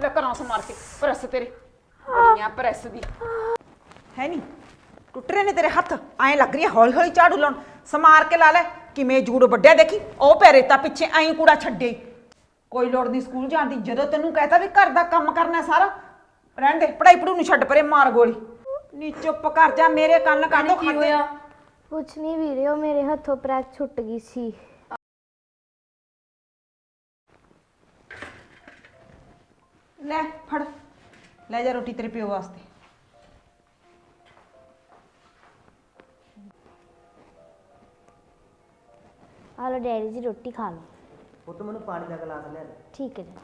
ਲੈ ਕਰਾਂ ਸਮਾਰ ਕੇ ਪ੍ਰੈਸ ਤੇਰੇ। ਬੜੀਆਂ ਪ੍ਰੈਸ ਦੀ। ਹੈ ਨਹੀਂ ਟੁੱਟ ਰਹੇ ਨੇ ਤੇਰੇ ਹੱਥ ਐਂ ਲੱਗ ਰਹੀ ਹੈ ਹੌਲੀ ਹੌਲੀ ਝਾੜੂ ਲਾਉਣ। ਸਮਾਰ ਕੇ ਲਾ ਲੈ ਕਿਵੇਂ ਜੂੜ ਵੱਡਿਆ ਦੇਖੀ ਉਹ ਪੈਰੇ ਤਾਂ ਪਿੱਛੇ ਐਂ ਕੂੜਾ ਛੱਡੇ। ਕੋਈ ਲੋੜ ਨਹੀਂ ਸਕੂਲ ਜਾਣ ਦੀ ਜਦੋਂ ਤੈਨੂੰ ਕਹਤਾ ਵੀ ਘਰ ਦਾ ਕੰਮ ਕਰਨਾ ਸਾਰਾ ਰਹਿਣ ਦੇ ਪੜਾਈ ਪੜੂ ਨੂੰ ਛੱਡ ਪਰੇ ਮਾਰ ਗੋਲੀ। ਨੀ ਚੁੱਪ ਕਰ ਜਾ ਮੇਰੇ ਕੰਨ ਕਾਢੋ ਕੀ ਖਾਤੇ ਹੋਇਆ। ਕੁਛ ਨਹੀਂ ਵੀਰੇ ਉਹ ਮੇਰੇ ਹੱਥੋਂ ਪ੍ਰੈਸ ਛੁੱਟ ਗਈ ਸੀ। ਲੈ ਫੜ। ਲੈ ਜਾ ਰੋਟੀ ਤੇਰੇ ਪਿਓ ਵਾਸਤੇ। ਆ ਲੋ ਡੈਡੀ ਜੀ ਰੋਟੀ ਖਾ ਲਓ। ਉਹ ਤਾਂ ਮੈਨੂੰ ਪਾਣੀ ਦਾ ਗਲਾਸ ਲਿਆ ਦੇ। ਠੀਕ ਹੈ ਜੀ।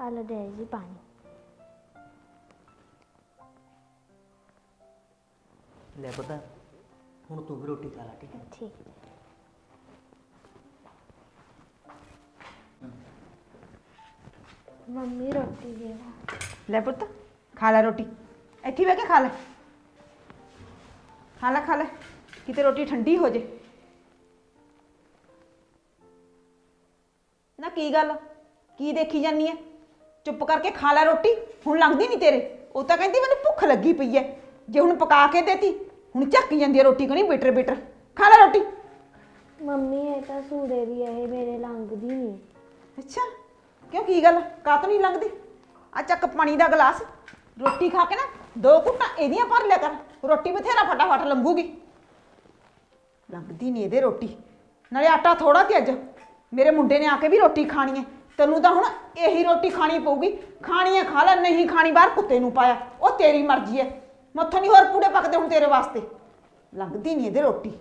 ਆ ਲੋ ਡੈਡੀ ਜੀ ਪਾਣੀ। ਲੈ ਪਤਾ ਹੁਣ ਤੂੰ ਵੀ ਰੋਟੀ ਖਾ ਲੈ ਠੀਕ ਹੈ? ਠੀਕ। ਮੰਮੀ ਰੋਟੀ ਦੇ ਲੈ ਪੁੱਤ ਖਾ ਲੈ ਰੋਟੀ। ਇੱਥੇ ਬਹਿ ਕੇ ਖਾ ਲੈ। ਖਾ ਲੈ ਖਾ ਲੈ। ਕਿਤੇ ਰੋਟੀ ਠੰਡੀ ਹੋ ਜੇ। ਨਾ ਕੀ ਗੱਲ? ਕੀ ਦੇਖੀ ਜਾਨੀ ਐ? ਚੁੱਪ ਕਰਕੇ ਖਾ ਲੈ ਰੋਟੀ। ਹੁਣ ਲੰਘਦੀ ਨਹੀਂ ਤੇਰੇ। ਉਹ ਤਾਂ ਕਹਿੰਦੀ ਮੈਨੂੰ ਭੁੱਖ ਲੱਗੀ ਪਈ ਐ। ਜੇ ਹੁਣ ਪਕਾ ਕੇ ਦੇਤੀ ਹੁਣ ਝੱਕੀ ਜਾਂਦੀ ਐ ਰੋਟੀ ਕਣੀ ਬਿਟਰ ਬਿਟਰ। ਖਾ ਲੈ ਰੋਟੀ। ਮੰਮੀ ਇਹ ਤਾਂ ਸੂੜੇ ਦੀ ਹੈ ਇਹ ਮੇਰੇ ਲੰਘਦੀ ਨਹੀਂ ਅੱਛਾ ਕਿਉਂ ਕੀ ਗੱਲ? ਕਾਤ ਨਹੀਂ ਲੰਘਦੀ? ਆ ਚੱਕ ਪਾਣੀ ਦਾ ਗਲਾਸ। ਰੋਟੀ ਖਾ ਕੇ ਨਾ ਦੋ ਘੁੱਟਾਂ ਇਹਦੀਆਂ ਭਰ ਲਿਆ ਕਰ। ਰੋਟੀ ਬਥੇਰਾ ਫਟਾਫਟ ਲੰਘੂਗੀ। ਲੰਘਦੀ ਨਹੀਂ ਇਹਦੇ ਰੋਟੀ। ਨਾਲੇ ਆਟਾ ਥੋੜਾ ਤੇ ਅੱਜ। ਮੇਰੇ ਮੁੰਡੇ ਨੇ ਆ ਕੇ ਵੀ ਰੋਟੀ ਖਾਣੀ ਹੈ ਤੈਨੂੰ ਤਾਂ ਹੁਣ ਇਹੀ ਰੋਟੀ ਖਾਣੀ ਪਊਗੀ। ਖਾਣੀ ਹੈ ਖਾ ਲੈ ਨਹੀਂ ਖਾਣੀ ਬਾਹਰ ਕੁੱਤੇ ਨੂੰ ਪਾਇਆ। ਉਹ ਤੇਰੀ ਮਰਜ਼ੀ ਹੈ ਮੱਥੋਂ ਨਹੀਂ ਹੋਰ ਪੂੜੇ ਪੱਕਦੇ ਹੁਣ ਤੇਰੇ ਵਾਸਤੇ। ਲੰਘਦੀ ਨਹੀਂ ਇਹਦੇ ਰੋਟੀ।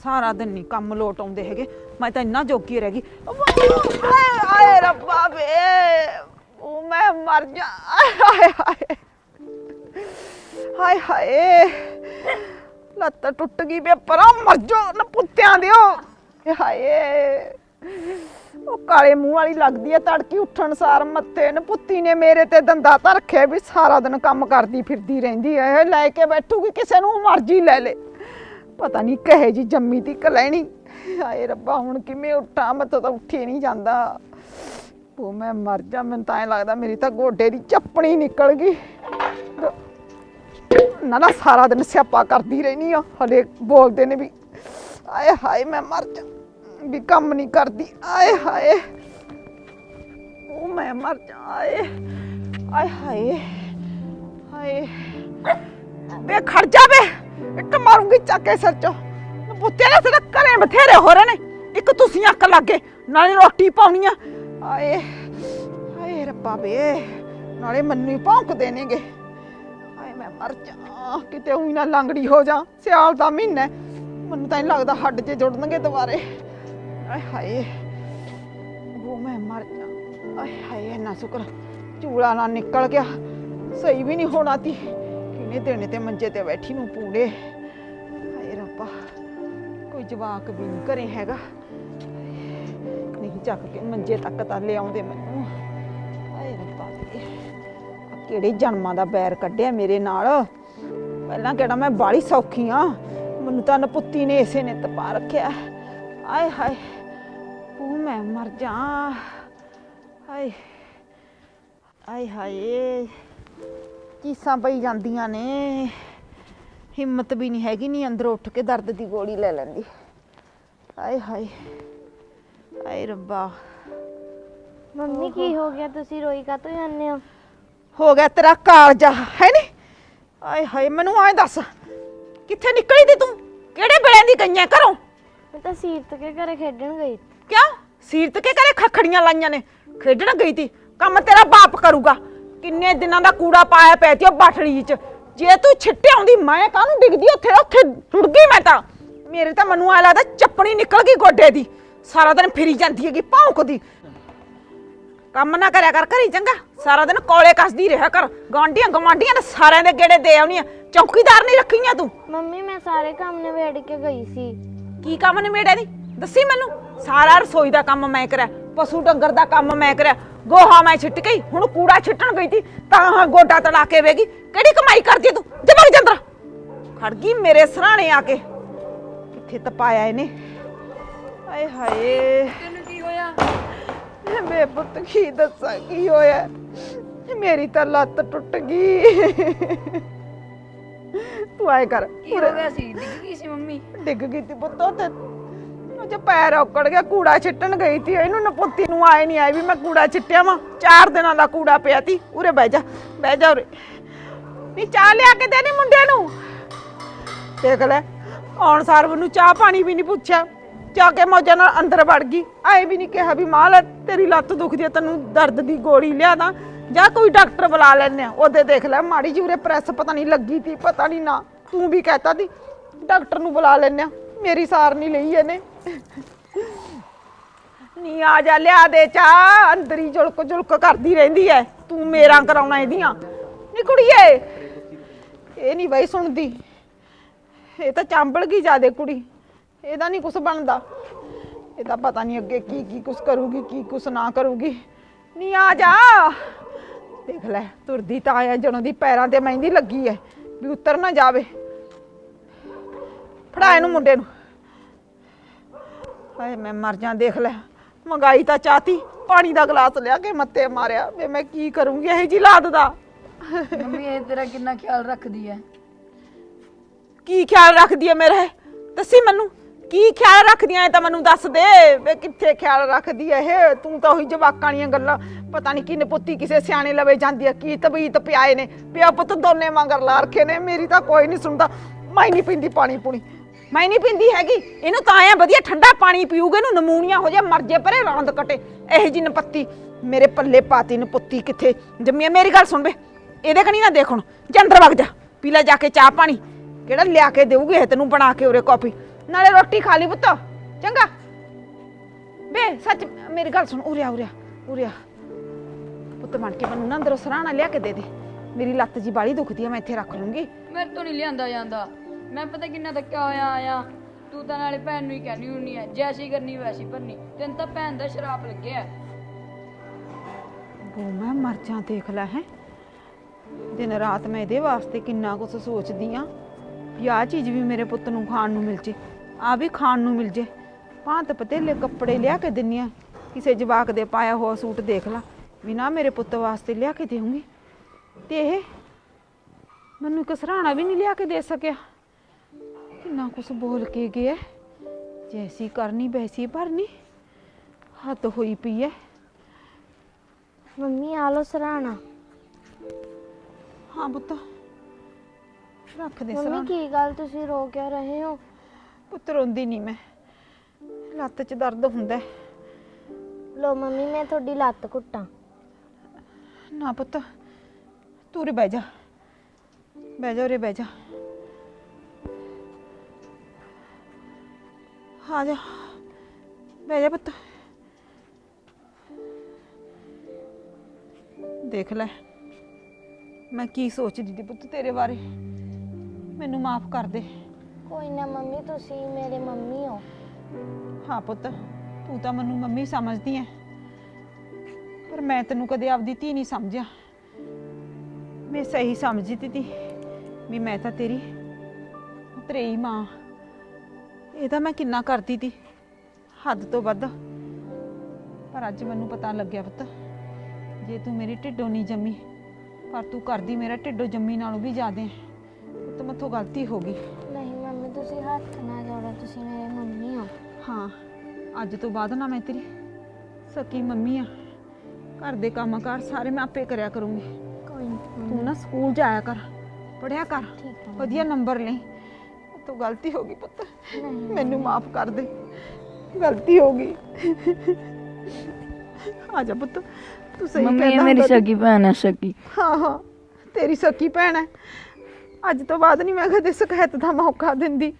ਸਾਰਾ ਦਿਨ ਨਹੀਂ ਕੰਮ ਲੋਟ ਆਉਂਦੇ ਹੈਗੇ। ਮੈਂ ਤਾਂ ਇੰਨਾ ਜੋਗੀ ਰਹਿ ਗਈ। ਆਏ ਰੱਬਾ ਵੇ। ਉਹ ਮੈਂ ਮਰ ਜਾ। ਆਏ ਹਾਏ। ਹਾਏ ਹਾਏ। ਲੱਤ ਟੁੱਟ ਗਈ ਵੇ ਪਰਾਂ ਮਰ ਜਾ ਨਾ ਪੁੱਤਿਆਂ ਦਿਓ। ਹਾਏ ਉਹ ਕਾਲੇ ਮੂੰਹ ਵਾਲੀ ਲੱਗਦੀ ਐ ਤੜਕੀ ਉੱਠਣ ਸਾਰ ਮੱਥੇ ਨੇ। ਪੁੱਤੀ ਨੇ ਮੇਰੇ ਤੇ ਦੰਦਾ ਤਾਂ ਰੱਖਿਆ ਵੀ ਸਾਰਾ ਦਿਨ ਕੰਮ ਕਰਦੀ ਫਿਰਦੀ ਰਹਿੰਦੀ ਐ ਇਹ ਲੈ ਕੇ ਬੈਠੂਗੀ, ਕਿਸੇ ਨੂੰ ਮਰਜ਼ੀ ਲੈ ਲੇ। ਪਤਾ ਨਹੀਂ ਕਹੇ ਜੀ ਜੰਮੀ ਤੀ ਕਲੈਣੀ। ਹਾਏ ਰੱਬਾ, ਹੁਣ ਕਿਵੇਂ ਉੱਠਾਂ? ਮੈਂ ਤਾਂ ਉੱਠੀ ਨਹੀਂ ਜਾਂਦਾ। ਉਹ ਮੈਂ ਮਰ ਜਾ, ਮੈਨੂੰ ਤਾਂ ਐ ਲੱਗਦਾ ਮੇਰੀ ਤਾਂ ਗੋਡੇ ਦੀ ਚੱਪਣੀ ਨਿਕਲ ਗਈ। ਨਾ ਨਾ ਸਾਰਾ ਦਿਨ ਸਿਆਪਾ ਕਰਦੀ ਰਹਿਨੀ ਆ। ਹਲੇ ਬੋਲਦੇ ਨੇ ਵੀ, ਆਏ ਹਾਏ ਮੈਂ ਮਰ ਜਾ। ਵੀ ਕੰਮ ਨਹੀਂ ਕਰਦੀ। ਆਏ ਹਾਏ। ਉਹ ਮੈਂ ਮਰ ਜਾ। ਆਏ ਆਏ ਹਾਏ। ਹਾਏ। ਵੇ ਖੜ ਜਾ ਵੇ। ਇੱਕ ਮਾਰੂੰਗੀ ਚੱਕ ਸਿਰ ਚੋਂ। ਪੁੱਤੇ ਨੇ ਸਿਰ ਘਰੇ ਬਥੇਰੇ ਹੋ ਰਹੇ ਨੇ। ਇੱਕ ਤੁਸੀਂ ਅੱਕ ਲੱਗੇ। ਨਾਲੇ ਰੋਟੀ ਪਾਉਣੀ ਆ। ਆਏ, ਹਾਏ ਰੱਬਾ ਵੇ। ਨਾਲੇ ਮੰਨੂ ਹੀ ਭੌਂਕਦੇ ਨੇਗੇ। ਮਰ ਜਾ, ਕਿਤੇ ਉਹੀ ਨਾ ਲੰਗੜੀ ਹੋ ਜਾ, ਸਿਆਲ ਦਾ ਮਹੀਨਾ ਹੈ। ਮੈਨੂੰ ਤਾਂ ਨਹੀਂ ਲੱਗਦਾ ਹੱਡ ਜੇ ਜੁੜਨਗੇ ਦੁਬਾਰੇ। ਆਏ ਹਾਏ, ਉਹ ਮੈਂ ਮਰ ਜਾ। ਆਏ ਹਾਏ ਨਾ ਸ਼ੁਕਰ ਚੂੜਾ ਨਾ ਨਿਕਲ ਗਿਆ। ਸਹੀ ਵੀ ਨਹੀਂ ਹੋਣਾ ਤੀ। ਕਿਨੇ ਦੇਣੇ ਤੇ ਮੰਜੇ ਤੇ ਬੈਠੀ ਨੂੰ ਪੂੜੇ। ਹਾਏ ਰੱਬਾ, ਕੋਈ ਜਵਾਕ ਵੀ ਨਹੀਂ ਘਰੇ ਹੈਗਾ। ਨਹੀਂ ਚੱਕ ਕੇ ਮੰਜੇ ਤੱਕ ਤਾਂ ਲਿਆਉਂਦੇ ਮੈਨੂੰ। ਕਿਹੜੇ ਜਨਮਾਂ ਦਾ ਬੈਰ ਕੱਢਿਆ ਮੇਰੇ ਨਾਲ? ਪਹਿਲਾਂ ਕਿਹੜਾ ਮੈਂ ਬਾਲੀ ਸੌਖੀ ਆ। ਮੈਨੂੰ ਤਾਂ ਨਪੁੱਤੀ ਨੇ ਇਸੇ ਨੇ ਤਪਾ ਰੱਖਿਆ। ਆਏ ਹਾਏ ਉਹ ਮੈਂ ਮਰ ਜਾ ਹਾਏ ਆਏ ਹਾਏ ਚੀਸਾਂ ਪਈ ਜਾਂਦੀਆਂ ਨੇ। ਹਿੰਮਤ ਵੀ ਨਹੀਂ ਹੈਗੀ ਨਹੀਂ ਅੰਦਰ ਉੱਠ ਕੇ ਦਰਦ ਦੀ ਗੋਲੀ ਲੈ ਲੈਂਦੀ। ਆਏ ਹਾਏ ਆਏ ਰੱਬਾ। ਮੰਮੀ ਕੀ ਹੋ ਗਿਆ? ਤੁਸੀਂ ਰੋਈ ਕਾਤੋਂ ਜਾਂਦੇ ਹੋ? ਹੋ ਗਿਆ ਤੇਰਾ ਕਾਲਜਾ ਹੈ ਨੀ? ਆਏ ਹਾਏ ਮੈਨੂੰ ਆਏ ਦੱਸ ਕਿੱਥੇ ਨਿਕਲੀ ਤੀ ਤੂੰ? ਕਿਹੜੇ ਵੇਲੇ ਦੀ ਗਈਆਂ ਘਰੋਂ? ਮੈਂ ਤਾਂ ਸੀਰਤ ਕੇ ਘਰੇ ਖੇਡਣ ਗਈ। ਕਿਉਂ? ਸੀਰਤ ਕੇ ਘਰੇ ਖਖੜੀਆਂ ਲਾਈਆਂ ਨੇ ਖੇਡਣ ਗਈ ਤੀ? ਕੰਮ ਤੇਰਾ ਬਾਪ ਕਰੂਗਾ। ਕਿੰਨੇ ਦਿਨਾਂ ਦਾ ਕੂੜਾ ਪਾਇਆ ਪਿਆ ਤੀ ਉਹ ਬਾਠੜੀ 'ਚ। ਜੇ ਤੂੰ ਛਿੱਟੇ ਆਉਂਦੀ ਮੈਂ ਕਾਹਨੂੰ ਡਿੱਗਦੀ ਉੱਥੇ? ਉੱਥੇ ਟੁੱਟ ਗਈ ਮੈਂ ਤਾਂ। ਮੇਰੇ ਤਾਂ ਮੈਨੂੰ ਆ ਲੱਗਦਾ ਚੱਪਣੀ ਨਿਕਲ ਗਈ ਗੋਡੇ ਦੀ। ਸਾਰਾ ਦਿਨ ਫਿਰੀ ਜਾਂਦੀ ਹੈਗੀ ਭੌਂਕਦੀ। ਕੰਮ ਨਾ ਕਰਿਆ ਕਰ ਘਰੀ ਚੰਗਾ। ਸਾਰਾ ਦਿਨ ਕੋਲੇ ਕੱਸਦੀ ਰਿਹਾ ਕਰ। ਗਾਂਡੀਆਂ ਗਵਾਂਡੀਆਂ ਦੇ ਸਾਰਿਆਂ ਦੇ ਗੇੜੇ ਦੇ ਆਉਣੀ ਆ। ਚੌਕੀਦਾਰ ਨਹੀਂ ਰੱਖੀਆਂ ਤੂੰ? ਮੰਮੀ ਮੈਂ ਸਾਰੇ ਕੰਮ ਨਿਬੇੜ ਕੇ ਗਈ ਸੀ। ਕੀ ਕੰਮ ਨਿਮੇੜਿਆ ਦੀ? ਦੱਸੀ ਮੈਨੂੰ। ਸਾਰਾ ਰਸੋਈ ਦਾ ਕੰਮ ਮੈਂ ਕਰਿਆ ਪਸ਼ੂ ਡੰਗਰ ਦਾ ਕੰਮ ਮੈਂ ਕਰਿਆ। ਗੋਹਾ ਮੈਂ ਛਿੱਟ ਗਈ ਹੁਣ ਕੂੜਾ ਛਿੱਟਣ ਗਈ ਤੀ ਤਾਂ ਗੋਡਾ ਤੜਾ ਕੇ ਵੇਗੀ ਕਿਹੜੀ ਕਮਾਈ ਕਰਦੀ ਤੂੰ? ਜਮਗ ਜੰਦਰ ਖੜ ਗਈ ਮੇਰੇ ਸਰਾਣੇ ਆ ਕੇ। ਕਿੱਥੇ ਤਪਾਇਆ ਇਹਨੇ? ਆਏ ਹਾਏ। ਤੈਨੂੰ ਕੀ ਹੋਇਆ? ਮੈਂ ਪੁੱਤ ਕੀ ਦੱਸਾਂ ਕੀ ਹੋਇਆ? ਮੇਰੀ ਤਾਂ ਲੱਤ ਟੁੱਟ ਗਈ। ਤੂੰ ਆਏ ਕਰ। ਕੀ ਹੋ ਗਿਆ ਸੀ? ਡਿੱਗ ਗਈ ਸੀ ਮੰਮੀ? ਡਿੱਗ ਗਈ ਤੀ ਪੁੱਤ। ਤੇ ਉਹ ਜੇ ਪੈਰ ਔਕੜ ਗਿਆ ਕੂੜਾ ਛਿੱਟਣ ਗਈ ਤੀ ਇਹਨੂੰ ਨਪੁੱਤੀ ਨੂੰ ਆਏ ਨਹੀਂ ਆਈ ਵੀ ਮੈਂ ਕੂੜਾ ਛਿੱਟਿਆ ਵਾਂ। ਚਾਰ ਦਿਨਾਂ ਦਾ ਕੂੜਾ ਪਿਆ ਤੀ ਉਰੇ ਬਹਿ ਜਾ ਬਹਿ ਜਾ ਉਰੇ। ਨਹੀਂ ਚਾਹ ਲਿਆ ਕੇ ਦੇ ਨੀ ਮੁੰਡੇ ਨੂੰ। ਦੇਖ ਲੈ ਆਉਣ ਸਾਰ ਮੈਨੂੰ ਚਾਹ ਪਾਣੀ ਵੀ ਨਹੀਂ ਪੁੱਛਿਆ। ਜਾ ਕੇ ਮੌਜਾਂ ਨਾਲ ਅੰਦਰ ਵੜ ਗਈ। ਆਏ ਵੀ ਨਹੀਂ ਕਿਹਾ ਵੀ ਮਾਂ ਲੈ ਤੇਰੀ ਲੱਤ ਦੁਖਦੀ ਆ ਤੈਨੂੰ ਦਰਦ ਦੀ ਗੋਲੀ ਲਿਆ ਦਾਂ। ਜਾਂ ਕੋਈ ਡਾਕਟਰ ਬੁਲਾ ਲੈਨੇ ਆ। ਉਹਦੇ ਦੇਖ ਲੈ, ਮਾੜੀ ਜਿਹੀ ਪ੍ਰੈਸ ਪਤਾ ਨਹੀਂ ਲੱਗੀ ਤੀ, ਪਤਾ ਨਹੀਂ ਨਾ। ਤੂੰ ਵੀ ਕਹਿਤਾ ਦੀ, ਡਾਕਟਰ ਨੂੰ ਬੁਲਾ ਲੈਨੇ ਆ। ਮੇਰੀ ਸਾਰ ਨਹੀਂ ਲਈ ਇਹਨੇ। ਨੀ ਆ ਜਾ, ਲਿਆ ਦੇ ਚਾਹ। ਅੰਦਰ ਹੀ ਜੁਲਕ ਜੁਲਕ ਕਰਦੀ ਰਹਿੰਦੀ ਐ। ਤੂੰ ਮੇਰਾ ਕਰਾਉਣਾ ਇਹਦੀਆਂ। ਨੀ ਕੁੜੀਏ, ਇਹ ਨਹੀਂ ਬਈ ਸੁਣਦੀ। ਇਹ ਤਾਂ ਚਾਂਬਲ ਗਈ ਜਾਦੇ ਕੁੜੀ। ਇਹਦਾ ਨਹੀਂ ਕੁਛ ਬਣਦਾ। ਇਹਦਾ ਪਤਾ ਨਹੀਂ ਅੱਗੇ ਕੀ ਕੀ ਕੁਛ ਕਰੂਗੀ, ਕੀ ਕੁਛ ਨਾ ਕਰੂਗੀ। ਨੀ ਆ ਜਾ। ਦੇਖ ਲੈ ਤੁਰਦੀ ਤਾਂ ਆਇਆ ਜਦੋਂ ਦੀ ਪੈਰਾਂ ਤੇ ਮਹਿੰਦੀ ਲੱਗੀ ਐ ਵੀ ਉਤਰ ਨਾ ਜਾਵੇ। ਫੜਾ ਇਹਨੂੰ ਮੁੰਡੇ ਨੂੰ। ਹਾਏ ਮੈਂ ਮਰ ਜਾਂ ਦੇਖ ਲੈ। ਮੰਗਾਈ ਤਾਂ ਚਾਤੀ ਪਾਣੀ ਦਾ ਗਲਾਸ ਲਿਆ ਕੇ ਮੱਤੇ ਮਾਰਿਆ ਵੇ ਮੈਂ ਕੀ ਕਰੂੰਗੀ ਇਹ ਜੀ ਲਾਦ ਦਾ? ਮੰਮੀ ਇਹ ਤੇਰਾ ਕਿੰਨਾ ਖਿਆਲ ਰੱਖਦੀ ਹੈ ਕੀ ਖਿਆਲ ਰੱਖਦੀ ਐ ਮੇਰਾ? ਦੱਸੀ ਮੈਨੂੰ। ਕੀ ਖਿਆਲ ਰੱਖਦੀਆਂ ਐ ਤਾਂ ਮੈਨੂੰ ਦੱਸ ਦੇ? ਵੇ ਕਿੱਥੇ ਖਿਆਲ ਰੱਖਦੀ ਐ ਇਹ? ਤੂੰ ਤਾਂ ਉਹੀ ਜਵਾਕਾਂ ਵਾਲੀਆਂ ਗੱਲਾਂ, ਪਤਾ ਨਹੀਂ ਕਿਨੇ ਪੁੱਤੀ ਕਿਸੇ ਸਿਆਣੇ ਲਵੇ ਜਾਂਦੀ ਐ ਕੀ ਤਬੀਤ ਪਿਆਏ ਨੇ। ਪਿਆ ਪੁੱਤ ਦੋਨੇ ਮੰਗਰ ਲਾ ਰੱਖੇ ਨੇ, ਮੇਰੀ ਤਾਂ ਕੋਈ ਨਹੀਂ ਸੁਣਦਾ। ਮੈਂ ਨਹੀਂ ਪੀਂਦੀ ਪਾਣੀ ਪੂਣੀ। ਮੈਂ ਨਹੀਂ ਪੀਂਦੀ ਹੈਗੀ। ਇਹਨੂੰ ਤਾਂ ਆਇਆ ਵਧੀਆ ਠੰਡਾ ਪਾਣੀ ਪੀਊਗੇ, ਇਹਨੂੰ ਨਮੂਨੀਆ ਹੋ ਜਾ, ਮਰ ਜੇ ਪਰੇ, ਰੌਂਦ ਕਟੇ। ਇਹ ਜੀ ਨਪੱਤੀ, ਮੇਰੇ ਪੱਲੇ ਪਾਤੀ ਨਪੁੱਤੀ ਕਿੱਥੇ? ਜੰਮੀਆਂ ਮੇਰੀ ਗੱਲ ਸੁਣ ਵੇ। ਇਹਦੇ ਕਣੀ ਨਾ ਦੇਖ ਜੰਦਰ ਵਗ ਜਾ। ਪੀਲਾ ਜਾ ਕੇ ਚਾਹ ਪਾਣੀ। ਕਿਹੜਾ ਲਿਆ ਕੇ ਦੇਊਗੀ ਇਹ ਤੈਨੂੰ ਬਣਾ ਕੇ ਉਰੇ ਕਾਫੀ ਨਾਲੇ ਰੋਟੀ ਖਾ ਲਈ ਪੁੱਤ। ਚੰਗਾ। ਬੇ ਸੱਚ ਮੇਰੀ ਗੱਲ ਸੁਣ ਉਰੇ ਆ ਉਰੇ ਆ ਉਰੇ ਆ। ਪੁੱਤ ਬਣ ਕੇ ਮੈਨੂੰ ਨਾ ਅੰਦਰੋਂ ਸਰਾਣਾ ਲਿਆ ਕੇ ਦੇ ਦੇ। ਮੇਰੀ ਲੱਤ ਜੀ ਬਾਲੀ ਦੁਖਦੀ ਆ ਮੈਂ ਇੱਥੇ ਰੱਖ ਲੂੰਗੀ। ਮੇਰੇ ਤੋਂ ਨਹੀਂ ਲਿਆਂਦਾ ਜਾਂਦਾ। ਮੈਂ ਪਤਾ ਕਿੰਨਾ ਧੱਕਾ ਹੋਇਆ ਆਇਆ ਤੂੰ ਤਾਂ ਨਾਲੇ ਭੈਣ ਨੂੰ ਹੀ ਕਹਿਣੀ ਹੁੰਨੀ ਹੈ ਜੈਸੀ ਕਰਨੀ ਵੈਸੀ ਭਰਨੀ। ਤੈਨੂੰ ਤਾਂ ਭੈਣ ਦਾ ਸ਼ਰਾਪ ਲੱਗਿਆ। ਉਹ ਮੈਂ ਮਰ ਜਾ ਦੇਖ ਲੈ ਹੈ। ਦਿਨ ਰਾਤ ਮੈਂ ਇਹਦੇ ਵਾਸਤੇ ਕਿੰਨਾ ਕੁਛ ਸੋਚਦੀ ਆ ਵੀ ਆਹ ਚੀਜ਼ ਵੀ ਮੇਰੇ ਪੁੱਤ ਨੂੰ ਖਾਣ ਨੂੰ ਮਿਲ ਜੇ। ਆ ਵੀ ਖਾਣ ਨੂੰ ਮਿਲ ਜੇ। ਭਾਂਤ ਪਤੇਲੇ ਕੱਪੜੇ ਲਿਆ ਕੇ ਦਿੰਨੀ ਆ। ਕਿਸੇ ਜਵਾਕ ਦੇ ਪਾਇਆ ਹੋਇਆ ਸੂਟ ਦੇਖ ਲਾ। ਵੀ ਨਾ ਮੇਰੇ ਪੁੱਤ ਵਾਸਤੇ ਲਿਆ ਕੇ ਦੇਵਾਂਗੀ ਤੇ ਇਹ ਮੈਨੂੰ ਇੱਕ ਸਰਾਣਾ ਵੀ ਨਹੀਂ ਲਿਆ ਕੇ ਦੇ ਸਕਿਆ। ਕਿੰਨਾ ਕੁਛ ਬੋਲ ਕੇ ਗਿਆ। ਜੈਸੀ ਕਰਨੀ ਵੈਸੀ ਭਰਨੀ। ਹੱਦ ਹੋਈ ਪਈ ਐ। ਮੰਮੀ ਆ ਲੋ ਸਰਾਣਾ। ਹਾਂ ਪੁੱਤ। ਰੱਖ ਦੇ ਮੰਮੀ ਕੀ ਗੱਲ? ਤੁਸੀਂ ਰੋ ਕਿਉਂ ਰਹੇ ਹੋ? ਪੁੱਤ ਰੋਂਦੀ ਨਹੀਂ ਮੈਂ। ਲੱਤ 'ਚ ਦਰਦ ਹੁੰਦਾ ਹੈ। ਲੋ ਮੰਮੀ ਮੈਂ ਤੁਹਾਡੀ ਲੱਤ ਘੁੱਟਾਂ ਨਾ ਪੁੱਤ ਤੂੰ ਉਰੇ ਬਹਿ ਜਾ। ਬਹਿ ਜਾ ਉਰੇ ਬਹਿ ਜਾ। ਆ ਜਾ। ਬਹਿ ਜਾ ਪੁੱਤ। ਦੇਖ ਲੈ ਮੈਂ ਕੀ ਸੋਚਦੀ ਦੀ ਪੁੱਤ ਤੇਰੇ ਬਾਰੇ। ਮੈਨੂੰ ਮਾਫ ਕਰ ਦੇ। ਕੋਈ ਨਾ ਮੰਮੀ, ਤੁਸੀਂ ਮੇਰੇ ਮੰਮੀ ਹੋ। ਹਾਂ ਪੁੱਤ, ਤੂੰ ਤਾਂ ਮੈਨੂੰ ਮੰਮੀ ਸਮਝਦੀ ਐ। ਪਰ ਮੈਂ ਤੈਨੂੰ ਕਦੇ ਆਪਦੀ ਧੀ ਨਹੀਂ ਸਮਝਿਆ। ਮੈਂ ਸਹੀ ਸਮਝਦੀ ਤੀ ਵੀ ਮੈਂ ਤਾਂ ਤੇਰੀ ਤੇਰੀ ਮਾਂ। ਇਹ ਤਾਂ ਮੈਂ ਕਿੰਨਾ ਕਰਦੀ ਤੀ, ਹੱਦ ਤੋਂ ਵੱਧ। ਪਰ ਅੱਜ ਮੈਨੂੰ ਪਤਾ ਲੱਗਿਆ ਪੁੱਤ, ਜੇ ਤੂੰ ਮੇਰੀ ਢਿੱਡੋਂ ਨਹੀਂ ਜੰਮੀ, ਪਰ ਤੂੰ ਕਰਦੀ ਮੇਰਾ ਢਿੱਡੋਂ ਜੰਮੀ ਨਾਲੋਂ ਵੀ ਜ਼ਿਆਦੇ ਪੁੱਤ, ਮੈਥੋਂ ਗਲਤੀ ਹੋ ਗਈ। ਤੁਸੀਂ ਹੱਥ ਨਾ ਜੋੜੋ ਤੁਸੀਂ ਮੇਰੇ ਮੰਮੀ ਹੋ। ਹਾਂ ਅੱਜ ਤੋਂ ਬਾਅਦ ਨਾ ਮੈਂ ਤੇਰੀ ਸਕੀ ਮੰਮੀ ਆ। ਘਰ ਦੇ ਕੰਮ ਕਾਰ ਸਾਰੇ ਮੈਂ ਆਪੇ ਕਰਿਆ ਕਰੂੰਗੀ। ਕੋਈ ਨਹੀਂ ਤੂੰ ਨਾ। ਸਕੂਲ ਜਾਇਆ ਕਰ ਪੜਿਆ ਕਰ। ਠੀਕ ਹੈ ਵਧੀਆ ਨੰਬਰ ਲੈ। ਤੂੰ ਗਲਤੀ ਹੋ ਗਈ ਪੁੱਤ। ਨਹੀਂ। ਮੈਨੂੰ ਮਾਫ ਕਰ ਦੇ। ਗਲਤੀ ਹੋ ਗਈ। ਆ ਜਾ ਪੁੱਤ ਤੂੰ ਸਹੀ ਮੰਮੀ ਕਹਿੰਦਾ ਮੇਰੀ ਹੁੰਦਾ ਸੀ। ਸਗੀ ਭੈਣ ਹੈ ਸਗੀ ਹਾਂ ਹਾਂ ਤੇਰੀ ਸਕੀ ਭੈਣ ਹੈ। ਅੱਜ ਤੋਂ ਬਾਅਦ ਨਹੀਂ ਮੈਂ ਕਦੇ ਸ਼ਿਕਾਇਤ ਦਾ ਮੌਕਾ ਦਿੰਦੀ।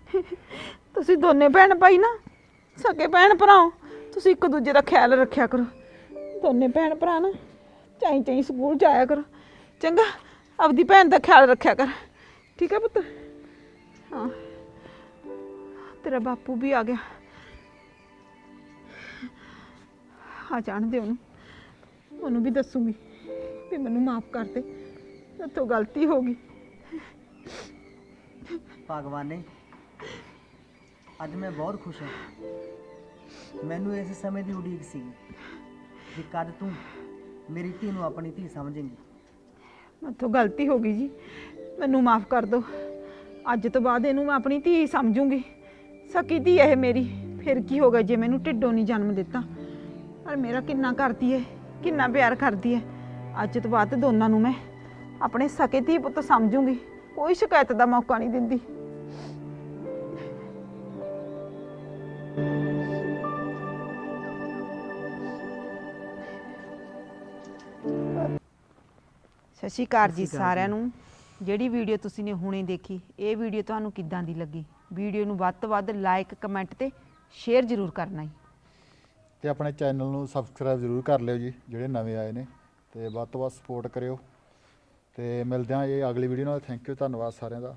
ਤੁਸੀਂ ਦੋਨੇ ਭੈਣ ਭਾਈ ਨਾ, ਸਕੇ ਭੈਣ ਭਰਾਓ, ਤੁਸੀਂ ਇੱਕ ਦੂਜੇ ਦਾ ਖਿਆਲ ਰੱਖਿਆ ਕਰੋ। ਦੋਨੇ ਭੈਣ ਭਰਾ ਨਾ, ਚਾਈ ਚਾਈ ਸਕੂਲ ਜਾਇਆ ਕਰੋ। ਚੰਗਾ, ਆਪਦੀ ਭੈਣ ਦਾ ਖਿਆਲ ਰੱਖਿਆ ਕਰ। ਠੀਕ ਹੈ ਪੁੱਤ? ਹਾਂ। ਤੇਰਾ ਬਾਪੂ ਵੀ ਆ ਗਿਆ। ਆ ਜਾਣ ਦੇ ਉਹਨੂੰ। ਉਹਨੂੰ ਵੀ ਦੱਸੂਗੀ ਵੀ ਮੈਨੂੰ ਮਾਫ ਕਰ ਦੇ। ਤੋਂ ਗਲਤੀ ਹੋ ਗਈ। ਭਗਵਾਨ ਨੇ, ਅੱਜ ਮੈਂ ਬਹੁਤ ਖੁਸ਼ ਹਾਂ। ਮੈਨੂੰ ਇਸ ਸਮੇਂ ਦੀ ਉਡੀਕ ਸੀ ਕਿ ਕਦ ਤੂੰ ਮੇਰੀ ਧੀ ਨੂੰ ਆਪਣੀ ਧੀ ਸਮਝੇਂਗੀ। ਮੈਥੋਂ ਗਲਤੀ ਹੋ ਗਈ ਜੀ। ਮੈਨੂੰ ਮਾਫ ਕਰ ਦਿਓ। ਅੱਜ ਤੋਂ ਬਾਅਦ ਇਹਨੂੰ ਮੈਂ ਆਪਣੀ ਧੀ ਸਮਝੂੰਗੀ। ਸਕੀ ਧੀ ਇਹ ਮੇਰੀ। ਫਿਰ ਕੀ ਹੋਗਾ ਜੇ ਮੈਨੂੰ ਢਿੱਡੋਂ ਨਹੀਂ ਜਨਮ ਦਿੱਤਾ? ਪਰ ਮੇਰਾ ਕਿੰਨਾ ਕਰਦੀ ਹੈ ਕਿੰਨਾ ਪਿਆਰ ਕਰਦੀ ਹੈ ਅੱਜ ਤੋਂ ਬਾਅਦ ਦੋਨਾਂ ਨੂੰ ਮੈਂ ਆਪਣੇ ਸਕੇ ਧੀ ਪੁੱਤ ਸਮਝੂੰਗੀ। ਕੋਈ ਸ਼ਿਕਾਇਤ ਦਾ ਮੌਕਾ ਨਹੀਂ ਦਿੰਦੀ। ਸਤਿ ਸ਼੍ਰੀ ਅਕਾਲ ਜੀ ਸਾਰਿਆਂ ਨੂੰ। ਜਿਹੜੀ ਵੀਡੀਓ ਤੁਸੀਂ ਨੇ ਹੁਣੇ ਦੇਖੀ ਇਹ ਵੀਡੀਓ ਤੁਹਾਨੂੰ ਕਿੱਦਾਂ ਦੀ ਲੱਗੀ? ਵੀਡੀਓ ਨੂੰ ਵੱਧ ਤੋਂ ਵੱਧ ਲਾਈਕ ਕਮੈਂਟ ਤੇ ਸ਼ੇਅਰ ਜ਼ਰੂਰ ਕਰਨਾ ਜੀ। ਤੇ ਆਪਣੇ ਚੈਨਲ ਨੂੰ ਸਬਸਕ੍ਰਾਈਬ ਜ਼ਰੂਰ ਕਰ ਲਿਓ ਜੀ ਜਿਹੜੇ ਨਵੇਂ ਆਏ ਨੇ ਤੇ ਵੱਧ ਤੋਂ ਵੱਧ ਸਪੋਰਟ ਕਰਿਓ। ਤੇ ਮਿਲਦੇ ਹਾਂ ਇਹ ਅਗਲੀ ਵੀਡੀਓ ਨਾਲ। ਥੈਂਕ ਯੂ ਧੰਨਵਾਦ ਸਾਰਿਆਂ ਦਾ।